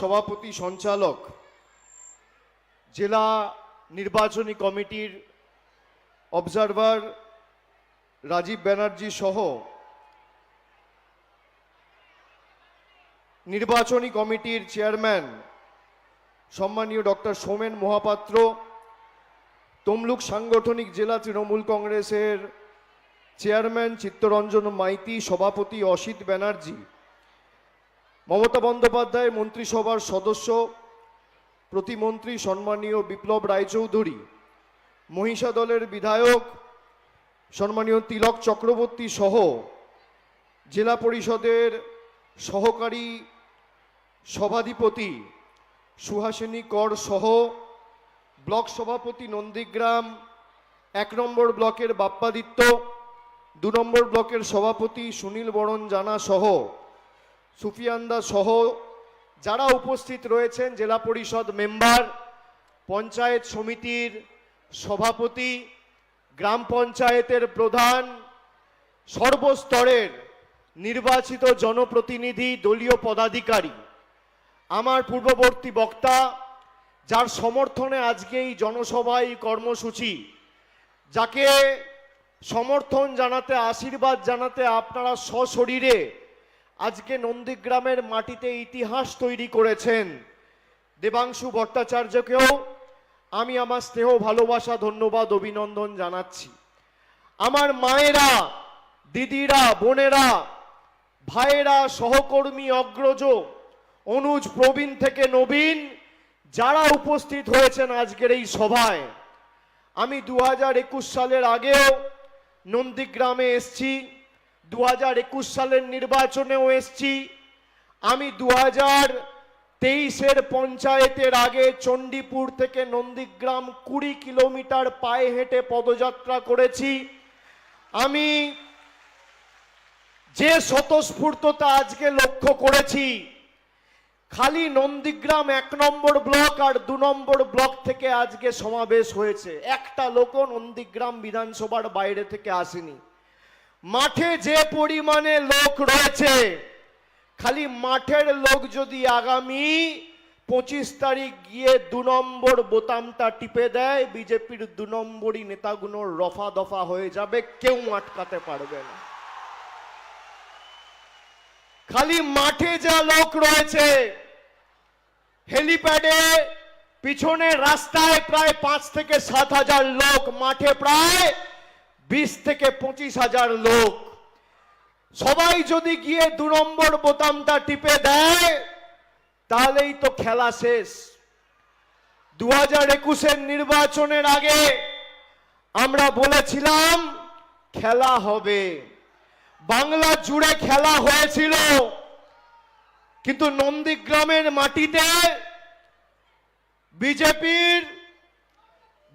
সভাপতি সঞ্চালক, জেলা নির্বাচনী কমিটির অবজারভার রাজীব ব্যানার্জি সহ নির্বাচনী কমিটির চেয়ারম্যান সম্মানীয় ডক্টর সোমেন মহাপাত্র, তমলুক সাংগঠনিক জেলা তৃণমূল কংগ্রেসের চেয়ারম্যান চিত্তরঞ্জন মাইতি, সভাপতি অসিত ব্যানার্জি মমতা বন্দ্যোপাধ্যায় মন্ত্রিসভার সদস্য, প্রতিমন্ত্রী সম্মানীয় বিপ্লব রায়চৌধুরী মহিষা দলের বিধায়ক সম্মানীয় তিলক চক্রবর্তী সহ জেলা পরিষদের সহকারী সভাধিপতি সুহাসিনী কর সহ ব্লক সভাপতি নন্দীগ্রাম, এক নম্বর ব্লকের বাপ্পাদিত্য, দু নম্বর ব্লকের সভাপতি সুনীল বরণ জানা সহ সুফিয়ান্দা সহ যারা উপস্থিত রয়েছেন, জেলা পরিষদ মেম্বার, পঞ্চায়েত সমিতির সভাপতি, গ্রাম পঞ্চায়েতের প্রধান, সর্বস্তরের নির্বাচিত জনপ্রতিনিধি, দলীয় পদাধিকারী, আমার পূর্ববর্তী বক্তা, যার সমর্থনে আজকে এই জনসভা এই কর্মসূচি, যাকে সমর্থন জানাতে, আশীর্বাদ জানাতে আপনারা সশরীরে আজকে নন্দীগ্রামের মাটিতে ইতিহাস তৈরি করেছেন দেবাংশু ভট্টাচার্যকেও আমি আমার স্নেহ, ভালোবাসা, ধন্যবাদ, অভিনন্দন জানাচ্ছি। আমার মায়েরা, দিদিরা, বোনেরা, ভাইয়েরা, সহকর্মী, অগ্রজ, অনুজ প্রবীণ থেকে নবীন, যারা উপস্থিত হয়েছেন আজকের এই সভায়, আমি দু হাজার একুশ সালের আগেও নন্দীগ্রামে এসছি। দু হাজার একুশ সালের নির্বাচনেও এসছি। আমি দু হাজার তেইশের পঞ্চায়েতের আগে চণ্ডীপুর থেকে নন্দীগ্রাম কুড়ি কিলোমিটার পায়ে হেঁটে পদযাত্রা করেছি। আমি যে স্বতঃস্ফূর্ততা আজকে লক্ষ্য করেছি, খালি নন্দীগ্রাম এক নম্বর ব্লক আর দু নম্বর ব্লক থেকে আজকে সমাবেশ হয়েছে। একটা লোকও নন্দীগ্রাম বিধানসভার বাইরে থেকে আসেনি। মাঠে যে পরিমাণে লোক রয়েছে, খালি মাঠের লোক যদি আগামী পঁচিশ তারিখ গিয়ে দু নম্বর বোতামটা টিপে দেয়, বিজেপির দু নম্বরই নেতাগুলো রফা দফা হয়ে যাবে, কেউ আটকাতে পারবে না। খালি মাঠে যা লোক রয়েছে, হেলিপ্যাডে পিছনে রাস্তায় প্রায় পাঁচ থেকে সাত হাজার লোক, মাঠে প্রায় বিশ থেকে পঁচিশ হাজার লোক। সবাই যদি গিয়ে দু নম্বর বোতামটা টিপে দেয়, তাহলেই তো খেলা শেষ। দু হাজার একুশের নির্বাচনের আগে আমরা বলেছিলাম, খেলা হবে। বাংলা জুড়ে খেলা হয়েছিল, কিন্তু নন্দীগ্রামের মাটিতে বিজেপির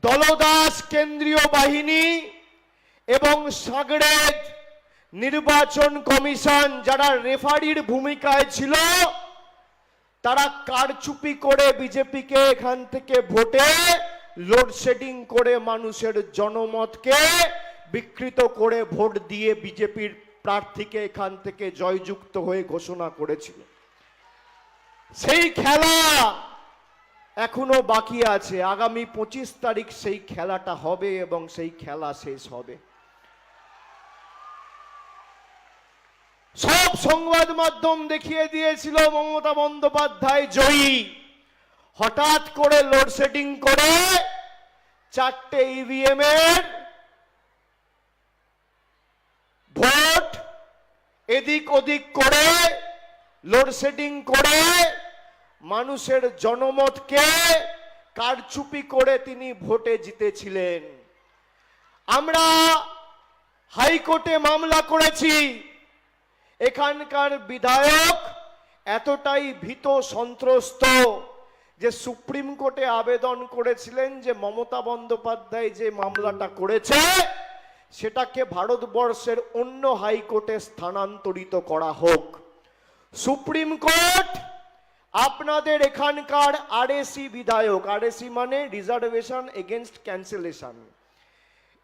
দলদাস কেন্দ্রীয় বাহিনী এবং সাগরেদ নির্বাচন কমিশন যারা রেফারির ভূমিকায় ছিল, তারা কারচুপি করে বিজেপিকে এখান থেকে ভোটে লোডশেডিং করে মানুষের জনমতকে বিকৃত করে ভোট দিয়ে বিজেপির প্রার্থীকে এখান থেকে জয়যুক্ত হয়ে ঘোষণা করেছিল। সেই খেলা এখনও বাকি আছে। আগামী পঁচিশ তারিখ সেই খেলাটা হবে এবং সেই খেলা শেষ হবে। সব সংবাদ মাধ্যম দেখিয়ে দিয়েছিল মমতা বন্দ্যোপাধ্যায় জয়ী। হঠাৎ করে লোডশেডিং করে চারটে ইভিএম এর ভোট এদিক ওদিক করে লোডশেডিং করে মানুষের জনমতকে কারচুপি করে তিনি ভোটে জিতেছিলেন। আমরা হাইকোর্টে মামলা করেছি। এখানকার বিধায়ক এতটাই ভীত সন্ত্রস্ত যে সুপ্রিম কোর্টে আবেদন করেছিলেন যে মমতা বন্দ্যোপাধ্যায় যে মামলাটা করেছে, সেটাকে ভারতবর্ষের অন্য হাইকোর্টে স্থানান্তরিত করা হোক। সুপ্রিম কোর্ট, আপনাদের এখানকার আরএসি বিধায়ক, আরএসি মানে রিজার্ভেশন এগেনস্ট ক্যান্সেলেশন।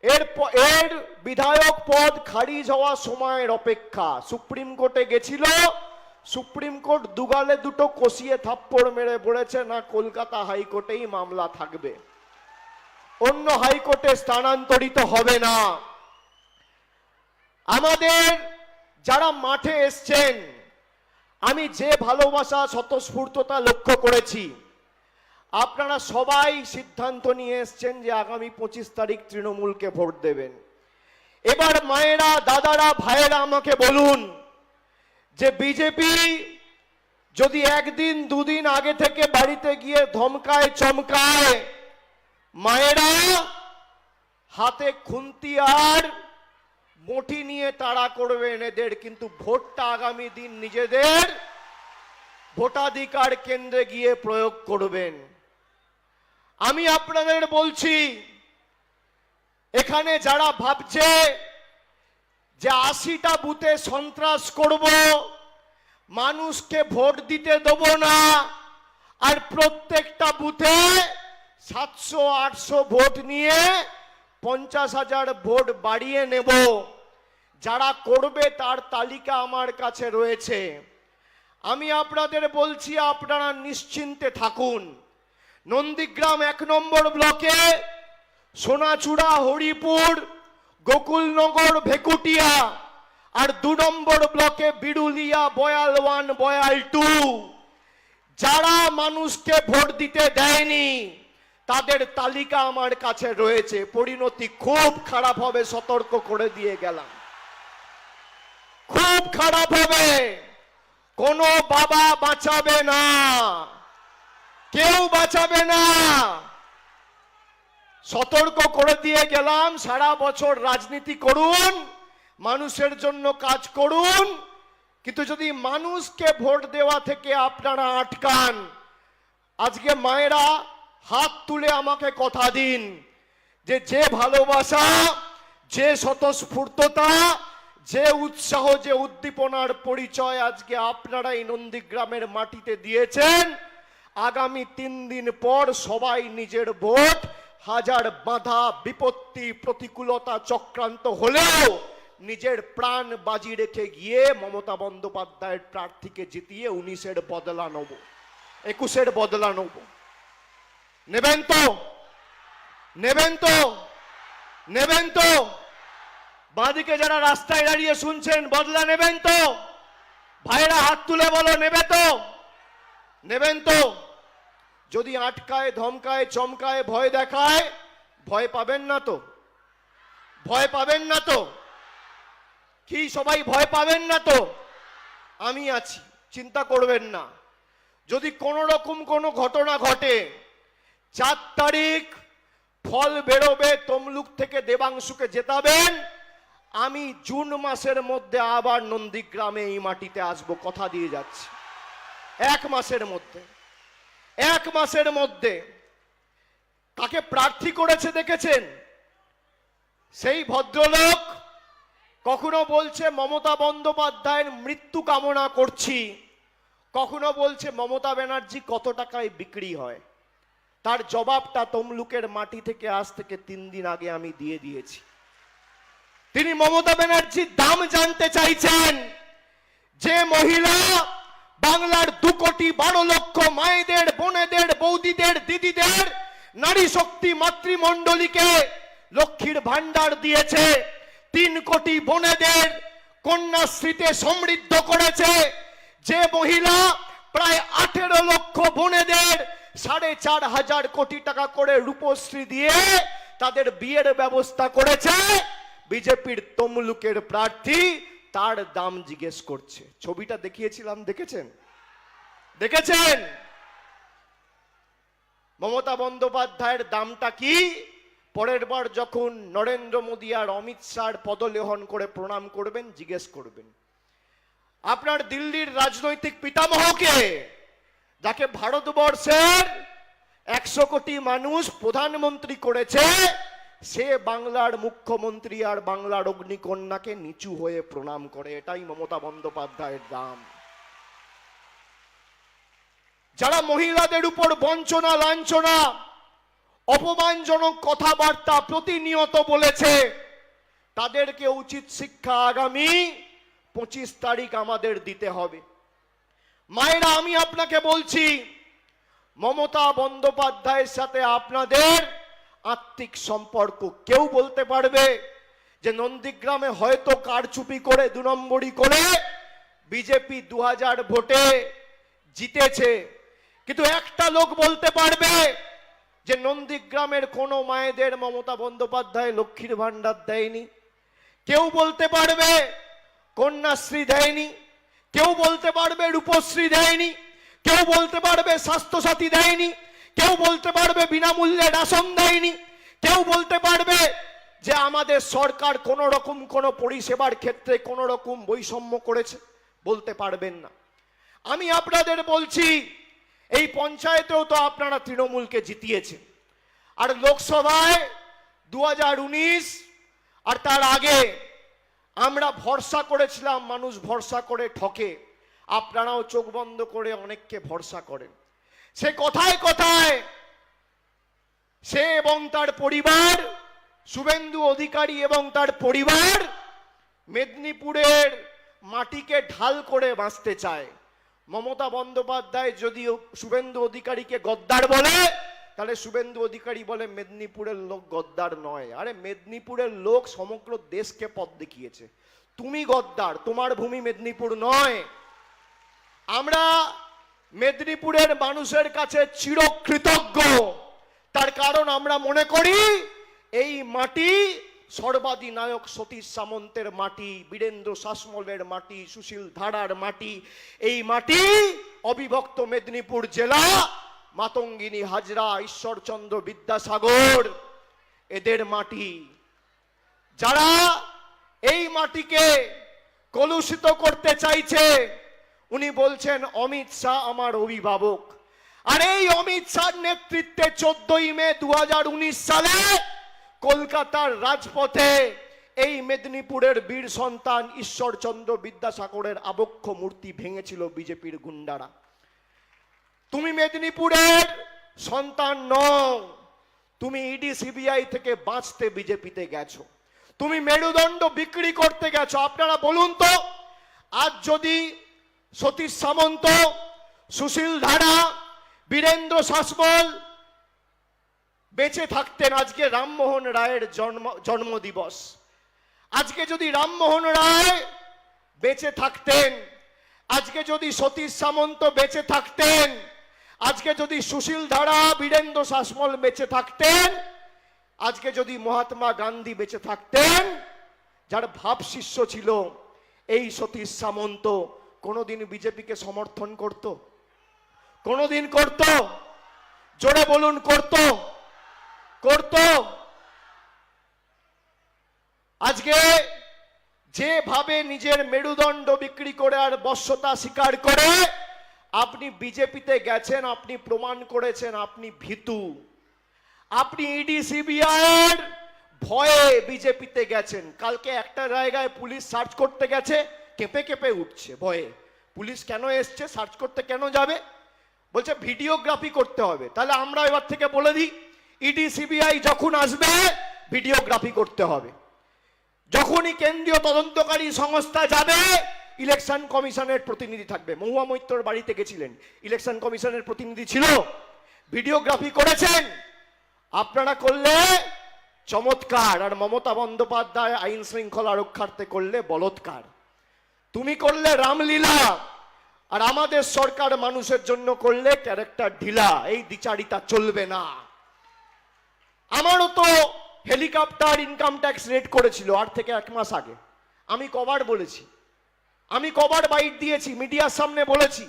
এর এর বিধায়ক পদ খারিজ হওয়া সময়ের অপেক্ষা। সুপ্রিম কোর্টে গেছিল, সুপ্রিম কোর্ট দুগালে দুটো কষিয়ে থাপ্পড় মেরে বলেছে, না, কলকাতা হাইকোর্টেই মামলা থাকবে। অন্য হাইকোর্টে স্থানান্তরিত হবে না। আমাদের যারা মাঠে এসছেন, আমি যে ভালোবাসা, স্বতঃস্ফূর্ততা লক্ষ্য করেছি। আপনারা সবাই সিদ্ধান্ত নিয়ে এসছেন যে আগামী পঁচিশ তারিখ তৃণমূলকে ভোট দেবেন। এবার মায়েরা, দাদারা, ভাইয়েরা আমাকে বলুন যে বিজেপি যদি একদিন, দুদিন আগে থেকে বাড়িতে গিয়ে ধমকায়, চমকায়, মায়েরা হাতে খুন্তি আর মঠি নিয়ে তাড়া করবেন এদের, কিন্তু ভোটটা আগামী দিন নিজেদের ভোটাধিকার কেন্দ্রে গিয়ে প্রয়োগ করবেন। আমি আপনাদের বলছি, এখানে যারা ভাবছে যে আশিটা বুথে সন্ত্রাস করব, মানুষকে ভোট দিতে দেব না, আর প্রত্যেকটা বুথে সাতশো, আটশো ভোট নিয়ে পঞ্চাশ হাজার ভোট বাড়িয়ে নেব। যারা করবে তার তালিকা আমার কাছে রয়েছে। আমি আপনাদের বলছি, আপনারা নিশ্চিন্তে থাকুন। নন্দীগ্রাম এক নম্বর ব্লকে সোনাচূড়া, হরিপুর, গোকুলনগর, ভেকুটিয়া আর দু নম্বর ব্লকে বিরুলিয়া, বয়াল ওয়ান, বয়াল টু। যারা মানুষকে ভোট দিতে দেয়নি, তাদের তালিকা আমার কাছে রয়েছে। পরিণতি খুব খারাপ হবে, সতর্ক করে দিয়ে গেলাম। খুব খারাপ হবে। কোনো বাবা বাঁচাবে না। কেউ বাঁচাবে না। সতর্ক করে দিয়ে গেলাম, সারা বছর রাজনীতি করুন, মানুষের জন্য কাজ করুন, কিন্তু যদি মানুষকে ভোট দেওয়া থেকে আপনারা আটকান, আজকে মায়েরা হাত তুলে আমাকে কথা দিন যে যে ভালোবাসা, যে স্বতঃস্ফূর্ততা, যে উৎসাহ, যে উদ্দীপনার পরিচয় আজকে আপনারা এই নন্দীগ্রামের মাটিতে দিয়েছেন। আগামী তিন দিন পর সবাই নিজের ভোট, হাজার বাধা, বিপত্তি, প্রতিকূলতা চক্রান্ত হলেও নিজের প্রাণ বাজি রেখে গিয়ে মমতা বন্দ্যোপাধ্যায়ের প্রার্থীকে জিতিয়ে উনিশের বদলা নেব, একুশের বদলা নেব। নেবেন তো? নেবেন তো? নেবেন তো? বাঁদিকে যারা রাস্তায় দাঁড়িয়ে শুনছেন, বদলা নেবেন তো? ভাইরা হাত তুলে বলো, নেবে তো? নেবেন তো। যদি আটকায়, ধমকায়, চমকায়, ভয় দেখায়, ভয় পাবেন না তো। ভয় পাবেন না তো। কি সবাই ভয় পাবেন না তো? আমি আছি, চিন্তা করবেন না। যদি কোনো রকম কোনো ঘটনা ঘটে, চার তারিখ ফল বেরোবে, তমলুক থেকে দেবাংশুকে জেতাবেন। আমি জুন মাসের মধ্যে আবার নন্দীগ্রামে এই মাটিতে আসব, কথা দিয়ে যাচ্ছি। এক মাসের মধ্যে, এক মাসের মধ্যে কাকে প্রার্থী করেছে দেখেছেন? সেই ভদ্রলোক কখনো বলছে, মমতা বন্দ্যোপাধ্যায়ের মৃত্যু কামনা করছি। কখনো বলছে, মমতা ব্যানার্জি কত টাকায় বিক্রি হয়? তার জবাবটা তমলুকের মাটি থেকে আজ থেকে তিন দিন আগে আমি দিয়ে দিয়েছি। তিনি মমতা ব্যানার্জির দাম জানতে চাইছেন যে মহিলা বাংলার দু কোটি বারো লক্ষ মায়েদের, বোনেদের, বৌদিদের, দিদিদের নারী শক্তি মাতৃমণ্ডলীকে লক্ষ্মীর ভান্ডার দিয়েছে। তিন কোটি বোনেদের কন্যাশ্রীতে সমৃদ্ধ করেছে। যে মহিলা প্রায় আঠেরো লক্ষ বোনেদের সাড়ে চার হাজার কোটি টাকা করে রূপশ্রী দিয়ে তাদের বিয়ের ব্যবস্থা করেছে। বিজেপির তমলুকের প্রার্থী তার দাম জিজ্ঞেস করছে। ছবিটা দেখিয়েছিলাম দেখেছেন? দেখেছেন? মমতা বন্দ্যোপাধ্যায়ের দামটা কি? পরের বার যখন নরেন্দ্র মোদী আর অমিত শাহর পদলেহন করে প্রণাম করবেন জিজ্ঞেস করবেন আপনার দিল্লির রাজনৈতিক পিতামহকে যাকে ভারতবর্ষের একশো কোটি মানুষ প্রধানমন্ত্রী করেছে সে বাংলার মুখ্যমন্ত্রী আর বাংলার অগ্নিকন্যাকে নিচু হয়ে প্রণাম করে। এটাই মমতা বন্দ্যোপাধ্যায়ের দাম। যারা মহিলাদের উপর বঞ্চনা, লাঞ্ছনা, অপমানজনক কথাবার্তা প্রতিনিয়ত বলেছে, তাদেরকে উচিত শিক্ষা আগামী পঁচিশ তারিখ আমাদের দিতে হবে। মায়েরা, আমি আপনাকে বলছি, মমতা বন্দ্যোপাধ্যায়ের সাথে আপনাদের আত্মিক সম্পর্ক। কেউ বলতে পারবে যে নন্দীগ্রামে হয়তো কারচুপি করে, দু নম্বরই করে বিজেপি দু হাজার ভোটে জিতেছে। কিন্তু একটা লোক বলতে পারবে যে নন্দীগ্রামের কোনো মায়েদের মমতা বন্দ্যোপাধ্যায় লক্ষ্মীর ভাণ্ডার দেয়নি। কেউ বলতে পারবে কন্যাশ্রী দেয়নি। কেউ বলতে পারবে রূপশ্রী দেয়নি। কেউ বলতে পারবে স্বাস্থ্যসাথী দেয়নি। কেউ বলতে পারবে বিনামূল্যে রেশন দেয়নি, কেউ বলতে পারবে যে আমাদের সরকার কোন রকম কোন পরিষেবার ক্ষেত্রে কোন রকম বৈষম্য করেছে, বলতে পারবেন না। আমি আপনাদের বলছি, এই পঞ্চায়েতেও তো আপনারা তৃণমূলকে জিতিয়েছেন। আর লোকসভায় দু হাজার উনিশ আর তার আগে আমরা ভরসা করেছিলাম, মানুষ ভরসা করে ঠকে। আপনারাও চোখ বন্ধ করে অনেককে ভরসা করেন। সে কথায় কথায়, সে এবং তার পরিবার, শুভেন্দু অধিকারী এবং তার পরিবার মেদিনীপুরের মাটিকে ঢাল করে বাঁচতে চায়। মমতা বন্দ্যোপাধ্যায় যদি শুভেন্দু অধিকারীকে গদ্দার বলে, তাহলে শুভেন্দু অধিকারী বলে মেদিনীপুরের লোক গদ্দার নয়। আরে মেদিনীপুরের লোক সমগ্র দেশকে পথ দেখিয়েছে। তুমি গদ্দার, তোমার ভূমি মেদিনীপুর নয়। আমরা মেদিনীপুরের মানুষের কাছে চিরকৃতজ্ঞ। তার কারণ আমরা মনে করি, এই মাটি সর্বাধিনায়ক সতীশ সামন্তের মাটি, বীরেন্দ্র শাসমলের মাটি, সুশীল ধারার মাটি। এই মাটি অবিভক্ত মেদিনীপুর জেলা, মাতঙ্গিনী হাজরা, ঈশ্বরচন্দ্র বিদ্যাসাগর, এদের মাটি। যারা এই মাটিকে কলুষিত করতে চাইছে উনি বলছেন, অমিত শাহ আমার অভিভাবক। আর এই অমিত শাহর নেতৃত্বে চোদ্দই মে দুহাজার উনিশ সালে কলকাতার রাজপথে এই মেদিনীপুরের বীর সন্তান ঈশ্বরচন্দ্র বিদ্যাসাগরের আবক্ষ মূর্তি ভেঙেছিল বিজেপির গুন্ডারা। তুমি মেদিনীপুরের সন্তান নও, তুমি ইডি, সিবিআই থেকে বাঁচতে বিজেপিতে গেছো। তুমি মেরুদণ্ড বিক্রি করতে গেছো। আপনারা বলুন তো, আজ যদি সতীশ সামন্ত, সুশীল ধারা, বীরেন্দ্র শাসমল। বেঁচে থাকতেন আজকে রামমোহন রায়ের জন্ম, জন্মদিবস। আজকে যদি রামমোহন রায় বেঁচে থাকতেন, আজকে যদি সতীশ সামন্ত বেঁচে থাকতেন, আজকে যদি সুশীল ধারা, বীরেন্দ্র শাসমল বেঁচে থাকতেন, আজকে যদি মহাত্মা গান্ধী বেঁচে থাকতেন, যার ভাব শিষ্য ছিল এই সতীশ সামন্ত কোনোদিন বিজেপিকে সমর্থন করত? কোনোদিন করত? জোরে বলুন, করত? করত? আজকে যেভাবে নিজের মেরুদণ্ড বিক্রি করে আর বশ্যতা স্বীকার করে, আপনি বিজেপিতে গেছেন, আপনি প্রমাণ করেছেন, আপনি ভীতু। আপনি ইডি, সিবিআইয়ের ভয়ে বিজেপিতে গেছেন। কালকে একটা জায়গায় পুলিশ সার্চ করতে গেছে কেঁপে কেঁপে উঠছে, ভয়ে। পুলিশ কেন এসছে সার্চ করতে কেন যাবে? বলছে ভিডিওগ্রাফি করতে হবে। তাহলে আমরা এবার থেকে বলে দিই ইডি সিবিআই যখন আসবে ভিডিওগ্রাফি করতে হবে। যখনই কেন্দ্রীয় তদন্তকারী সংস্থা যাবে ইলেকশন কমিশনের প্রতিনিধি থাকবে। মহুয়া মৈত্রর বাড়িতে গেছিলেন ইলেকশন কমিশনের প্রতিনিধি ছিল। ভিডিওগ্রাফি করেছেন। আপনারা করলে চমৎকার, আর মমতা বন্দ্যোপাধ্যায় আইন শৃঙ্খলা রক্ষার্থে করলে বলৎকার। তুমি করলে রামলীলা, আর আমাদের সরকার মানুষের জন্য করলে ক্যারেক্টার ঢিলা, এই দ্বিচারিতা চলবে না। আমারও তো হেলিকপ্টার ইনকাম ট্যাক্স রেট করেছিল আর থেকে এক মাস আগে। আমি কবার বলেছি। আমি কবার বাইট দিয়েছি, মিডিয়ার সামনে বলেছি।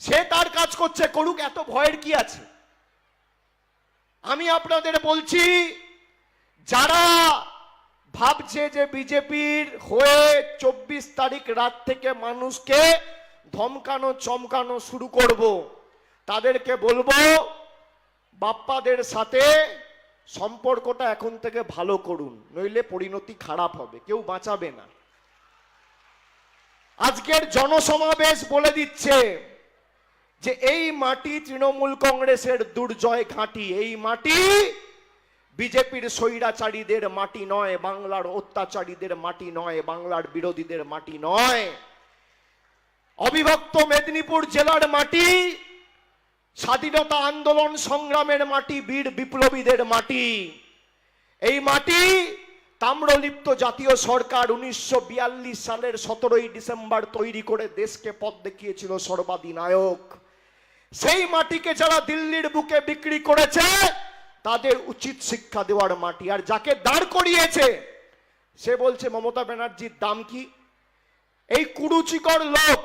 সে তার কাজ করছে, করুক, এত ভয়ের কি আছে? আমি আপনাদের বলছি, যারা ভাবছে যে বিজেপির হয়ে চব্বিশ তারিখ রাত থেকে মানুষকে ধমকানো, চমকানো শুরু করব। তাদেরকে বলব, বাপ্পাদের সাথে সম্পর্কটা এখন থেকে ভালো করুন, নইলে পরিণতি খারাপ হবে, কেউ বাঁচাবে না। আজকের জনসমাবেশ বলে দিচ্ছে যে এই মাটি তৃণমূল কংগ্রেসের দুর্জয় ঘাঁটি, এই মাটি বিজেপির স্বৈরাচারীদের মাটি নয়, বাংলার অত্যাচারীদের মাটি নয়, বাংলার বিরোধীদের মাটি নয়। অবিভক্ত মেদিনীপুর জেলার মাটি, স্বাধীনতা আন্দোলন সংগ্রামের মাটি, বীর বিপ্লবীদের মাটি। এই মাটি তাম্রলিপ্ত জাতীয় সরকার উনিশশো বিয়াল্লিশ সালের সতেরোই ডিসেম্বর তৈরি করে দেশকে পথ দেখিয়েছিল সর্বাধিনায়ক। সেই মাটিকে যারা দিল্লির বুকে বিক্রি করেছে তাদের উচিত শিক্ষা দেওয়ার মাটি। আর যাকে দাঁড় করিয়েছে, সে বলছে, মমতা ব্যানার্জির দাম কি? এই কুরুচিকর লোক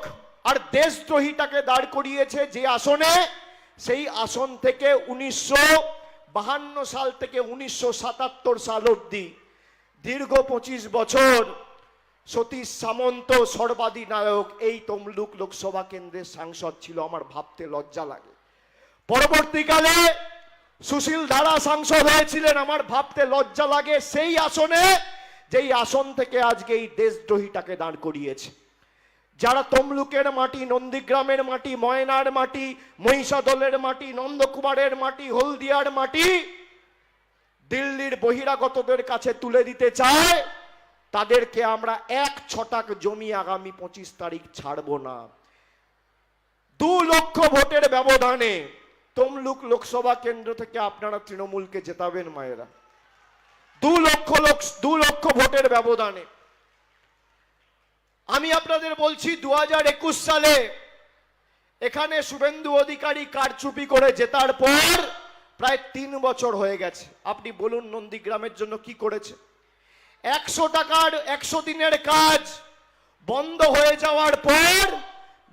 আর দেশদ্রোহীটাকে দাঁড় করিয়েছে যে আসনে, সেই আসন থেকে উনিশশো বাহান্ন সাল থেকে উনিশশো সাতাত্তর সাল অব্দি দীর্ঘ পঁচিশ বছর সতীশ সামন্ত সর্বাধিনায়ক, এই তমলুক লোকসভা কেন্দ্রের সাংসদ ছিল। আমার ভাবতে লজ্জা লাগে। পরবর্তীকালে সুশীল ধারা সাংসদ হয়েছিলেন, আমার ভাবতে লজ্জা লাগে সেই আসনে, যেই আসন থেকে আজকে এই দেশদ্রোহীটাকে দাঁড় করিয়েছে। যারা তমলুকের মাটি, নন্দীগ্রামের মাটি, ময়নার মাটি, মহিষাদলের মাটি, নন্দকুমারের মাটি, হলদিয়ার মাটি, দিল্লির বহিরাগতদের কাছে তুলে দিতে চায়, তাদেরকে আমরা এক ছটাক জমি আগামী পঁচিশ তারিখ ছাড়বো না। দু লক্ষ ভোটের ব্যবধানে তমলুক লোকসভা কেন্দ্র থেকে আপনারা তৃণমূলকে জেতাবেন মায়েরা দু লক্ষ লোক দু লক্ষ ভোটের ব্যবধানে আমি আপনাদের বলছি দু একুশ সালে এখানে শুভেন্দু অধিকারী কারচুপি করে জেতার পর প্রায় তিন বছর হয়ে গেছে আপনি বলুন নন্দীগ্রামের জন্য কি করেছে একশো টাকার একশো দিনের কাজ বন্ধ হয়ে যাওয়ার পর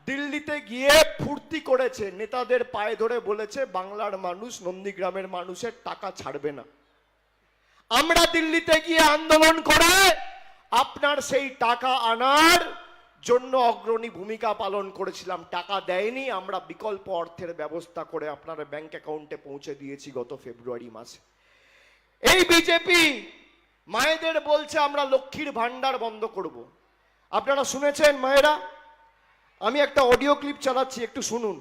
দিল্লিতে গিয়ে ফুর্তি করেছে। নেতাদের পায়ে ধরে বলেছে, বাংলার মানুষ নন্দীগ্রামের মানুষের টাকা ছাড়বে না। আমরা দিল্লিতে গিয়ে আন্দোলন করে আপনার সেই টাকা আনার জন্য অগ্রণী ভূমিকা পালন করেছিলাম। টাকা দেয়নি, আমরা বিকল্প অর্থের ব্যবস্থা করে আপনার ব্যাংক অ্যাকাউন্টে পৌঁছে দিয়েছি গত ফেব্রুয়ারি মাসে। এই বিজেপি মায়েদের বলছে, আমরা লক্ষ্মীর ভান্ডার বন্ধ করব। আপনারা শুনেছেন মায়েরা? আমি একটা অডিও ক্লিপ চালাচ্ছি একটু শুনুন।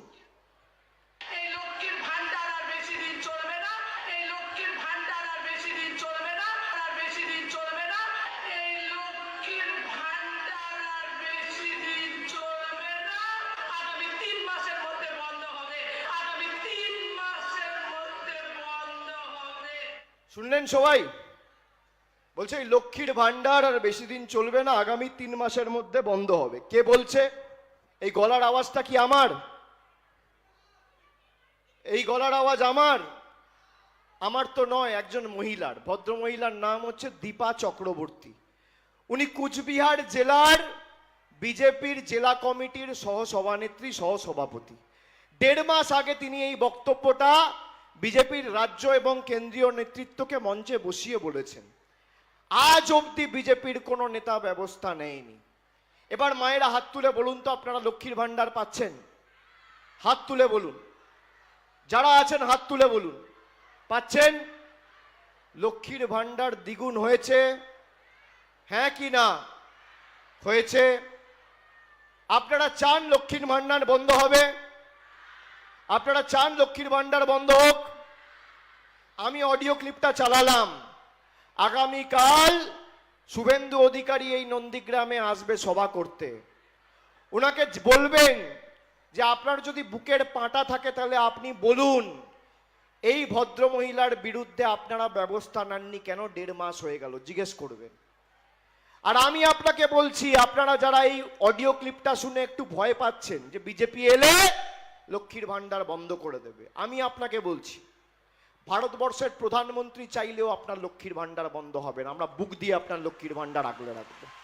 শুনলেন সবাই? বলছে এই লক্ষ্মীর ভান্ডার আর বেশি দিন চলবে না আগামী তিন মাসের মধ্যে বন্ধ হবে। কে বলছে? এই গলার আওয়াজটা কি আমার? এই গলার আওয়াজ আমার? আমার তো নয়, একজন মহিলার। ভদ্র মহিলার নাম হচ্ছে দীপা চক্রবর্তী। উনি কুচবিহার জেলার বিজেপির জেলা কমিটির সহসভানেত্রী, সহসভাপতি। দেড় মাস আগে তিনি এই বক্তব্যটা বিজেপির রাজ্য এবং কেন্দ্রীয় নেতৃত্বকে মঞ্চে বসিয়ে বলেছেন। আজ অবধি বিজেপির কোনো নেতা ব্যবস্থা নেয়নি। এবার মায়েরা হাত তুলে বলুন তো আপনারা লক্ষ্মীর ভান্ডার পাচ্ছেন? হাত তুলে বলুন। যারা আছেন, হাত তুলে বলুন। পাচ্ছেন? লক্ষ্মীর ভান্ডার দ্বিগুণ হয়েছে। হ্যাঁ কি না? হয়েছে। আপনারা চান লক্ষ্মীর ভান্ডার বন্ধ হবে? আপনারা চান লক্ষ্মীর ভান্ডার বন্ধ হোক? আমি অডিও ক্লিপটা চালালাম। আগামীকাল শুভেন্দু অধিকারী এই নন্দীগ্রামে আসবে সভা করতে। ওনাকে বলবেন যে আপনার যদি বুকের পাঁটা থাকে তাহলে আপনি বলুন, এই ভদ্র মহিলার বিরুদ্ধে আপনারা ব্যবস্থা নেননি কেন? দেড় মাস হয়ে গেল, জিজ্ঞেস করবেন। আর আমি আপনাকে বলছি, আপনারা যারা এই অডিও ক্লিপটা শুনে একটু ভয় পাচ্ছেন যে বিজেপি এলে লক্ষ্মীর ভান্ডার বন্ধ করে দেবে, আমি আপনাকে বলছি। ভারতবর্ষের প্রধানমন্ত্রী চাইলেও আপনার লক্ষ্মীর ভান্ডার বন্ধ হবে না। আমরা বুক দিয়ে আপনার লক্ষ্মীর ভান্ডার আগলে রাখব।